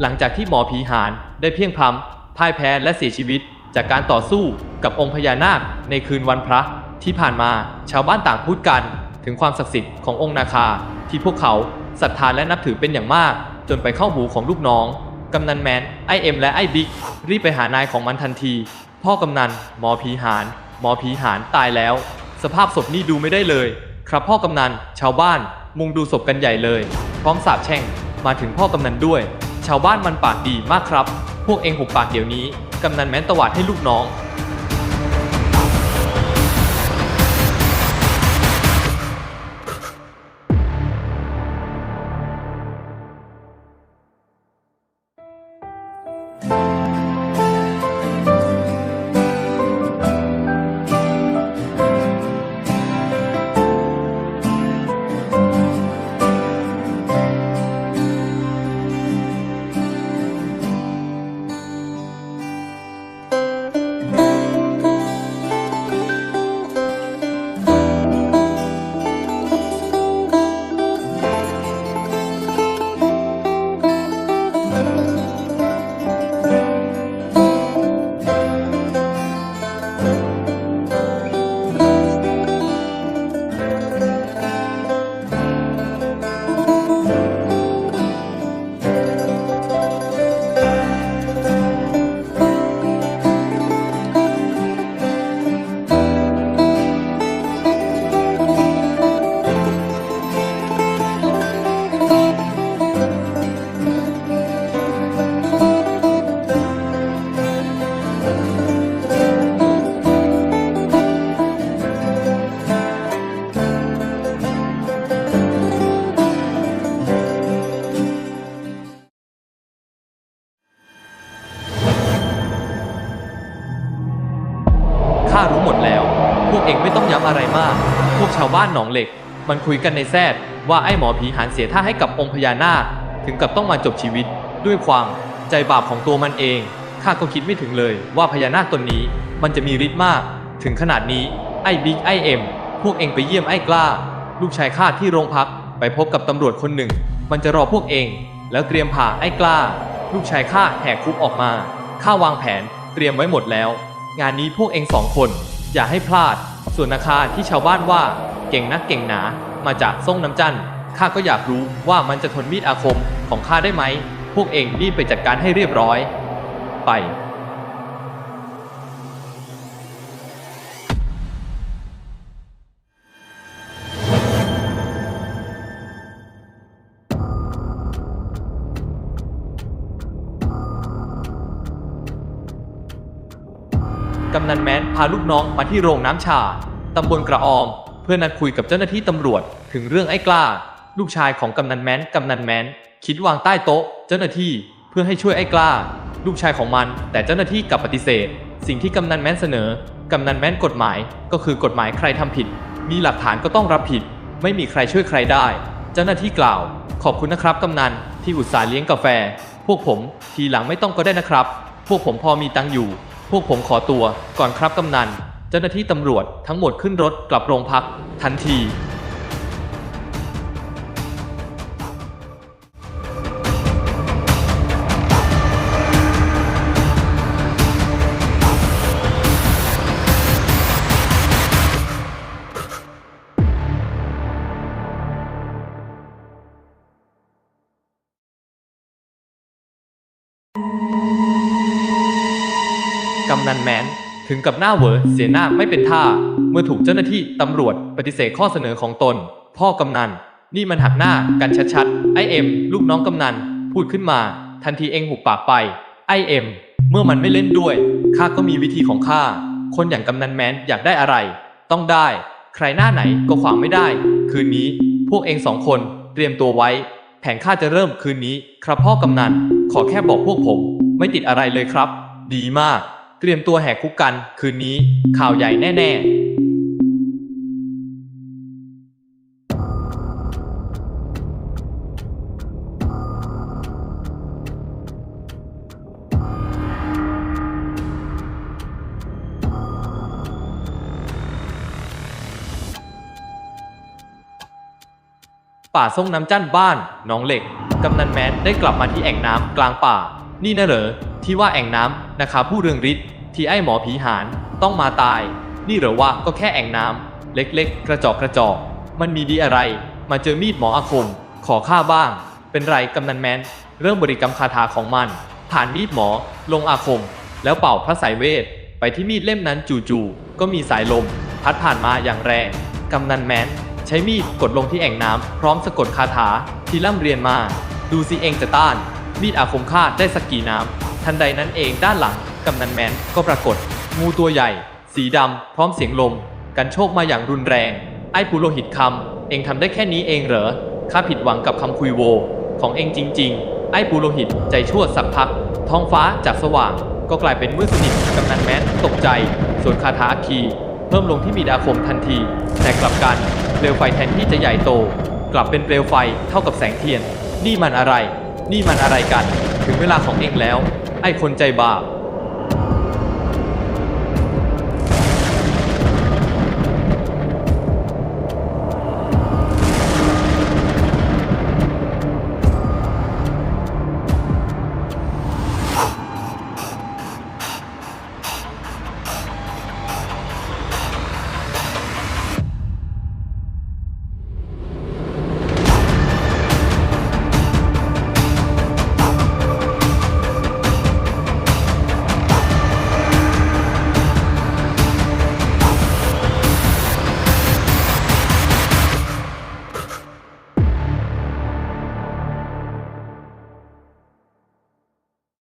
หลังจากที่หมอผีหานได้เพียงพำพ่ายแพ้และเสียชีวิต จากการต่อสู้กับองค์พญานาคในคืนวันพระ ที่ผ่านมาชาวบ้านต่างพูดกัน ถึงความศักดิ์สิทธิ์ขององค์นาคา ที่พวกเขาศรัทธาและนับถือเป็นอย่างมาก จนไปเข้าหูของลูกน้องกำนันแมนไอเอ็มและไอบิ๊กรีบไปหานายของมันทันที พ่อกำนันหมอผีหานหมอผีหานตายแล้ว สภาพศพนี่ดูไม่ได้เลย ครับพ่อกำนันชาวบ้านมุงดูศพกันใหญ่เลย พร้อมสาบแช่งมาถึงพ่อกำนันด้วย ชาวบ้านมันปากดีมากครับ พวกเองหุบปากเดี๋ยวนี้ กำนันแม้นตวาดให้ลูกน้อง บ้านหนองเหล็ก มันคุยกันในแซดว่าไอ้หมอผีหานเสียท่าให้กับองค์พญานาคถึงกับต้องมาจบชีวิต ด้วยความใจบาปของตัวมันเองข้าก็คิดไม่ถึงเลยว่าพญานาคตนนี้มันจะมีฤทธิ์มาก ถึงขนาดนี้ไอ้บิ๊กไอ้เอ็มพวกเองไปเยี่ยมไอ้กล้า ลูกชายข้าที่โรงพักไปพบกับตำรวจคนหนึ่ง มันจะรอพวกเอง แล้วเตรียมผ่าไอ้กล้า ลูกชายข้าแหกคุกออกมาข้าวางแผนเตรียมไว้หมดแล้ว งานนี้พวกเองสองคน อย่าให้พลาด ส่วนนาคาที่ชาวบ้านว่า ก่งนักเก่งหนา มาจากส่งน้ำจันทร์ข้าก็อยากรู้ว่ามันจะทนมีดอาคมของข้าได้ไหม พวกเองรีบไปจัดการให้เรียบร้อย ไป กำนันแม้นพาลูกน้องมาที่โรงน้ำชา ตำบลกระออม เพื่อนัดคุยกับเจ้าหน้าที่ตำรวจ ถึงเรื่องไอ้กล้า ลูกชายของกำนันแม้นกำนันแม้น คิดวางใต้โต๊ะ เจ้าหน้าที่เพื่อให้ช่วยไอ้กล้า ลูกชายของมัน แต่เจ้าหน้าที่กลับปฏิเสธ สิ่งที่กำนันแม้นเสนอกำนันแม้นกฎหมาย ก็คือกฎหมายใครทำผิด มีหลักฐานก็ต้องรับผิด ไม่มีใครช่วยใครได้ เจ้าหน้าที่กล่าว ขอบคุณนะครับกำนันที่อุตส่าห์เลี้ยงกาแฟ พวกผมทีหลังไม่ต้องก็ได้นะครับ พวกผมพอมีตังอยู่ พวกผมขอตัวก่อนครับกำนัน จ้าหน้าที่ตำรวจทั้งหมดขึ้นรถกลับโรงพักทันทีกำนันแมน ถึงกับหน้าเหวอเสียหน้าไม่เป็นท่า เมื่อถูกเจ้าหน้าที่ตำรวจปฏิเสธข้อเสนอของตน พ่อกำนัน นี่มันหักหน้ากันชัดๆไอเอ็มลูกน้องกำนัน พูดขึ้นมา ทันทีเองหุบปากไปไอเอ็มเมื่อมันไม่เล่นด้วยข้าก็มีวิธีของข้าคนอย่างกำนันแมนอยากได้อะไร ต้องได้ ใครหน้าไหนก็ขวางไม่ได้ คืนนี้ พวกเองสองคนเตรียมตัวไว้ แผนข้าจะเริ่มคืนนี้ ครับพ่อกำนัน ขอแค่บอกพวกผม ไม่ติดอะไรเลยครับ ดีมาก เตรียมตัวแหกคุกกัน คืนนี้ข่าวใหญ่แน่ ๆป่าส่งน้ำจั้นบ้านน้องเหล็ก กำนันแมนได้กลับมาที่แอ่งน้ำกลางป่า นี่นะเหรอที่ว่าแอ่งน้ำนะคะผู้เรืองฤทธิ์ที่ไอ้หมอผีหานต้องมาตาย นี่เหรอว่าก็แค่แอ่งน้ำเล็กๆ กระจอกกระจอกมันมีดีอะไร มาเจอมีดหมออาคม ขอข้าบ้าง เป็นไรกำนันแมนเริ่มบริกรรมคาถาของมันผ่านมีดหมอ ลงอาคม แล้วเป่าพระสายเวท ไปที่มีดเล่มนั้นจู่ๆก็มีสายลม พัดผ่านมาอย่างแรงกำนันแมนใช้มีดกดลงที่แอ่งน้ำพร้อมสะกดคาถาที่ร่ำเรียนมา ดูสิเองจะต้าน มีดอาคมฆ่าได้สักกี่น้ำทันใดนั้นเองด้านหลังกำนันแมนก็ปรากฏ งูตัวใหญ่ สีดำพร้อมเสียงลม กันโชคมาอย่างรุนแรง ไอ้ผู้โลหิตคำเองทำได้แค่นี้เองเหรอข้าผิดหวังกับคำคุยโว ของเองจริง ๆ ไอ้ปูโลหิตใจชั่วสักพัก ท้องฟ้าจากสว่าง ก็กลายเป็นมืดสนิทกำนันแมนตกใจ ส่วนคาถาคีเพิ่มลงที่มีดาคมทันที แต่กลับกันเปลวไฟแทนที่จะใหญ่โต กลับเป็นเปลวไฟเท่ากับแสงเทียน นี่มันอะไร นี่มันอะไรกัน ถึงเวลาของเองแล้ว ไอ้คนใจบาป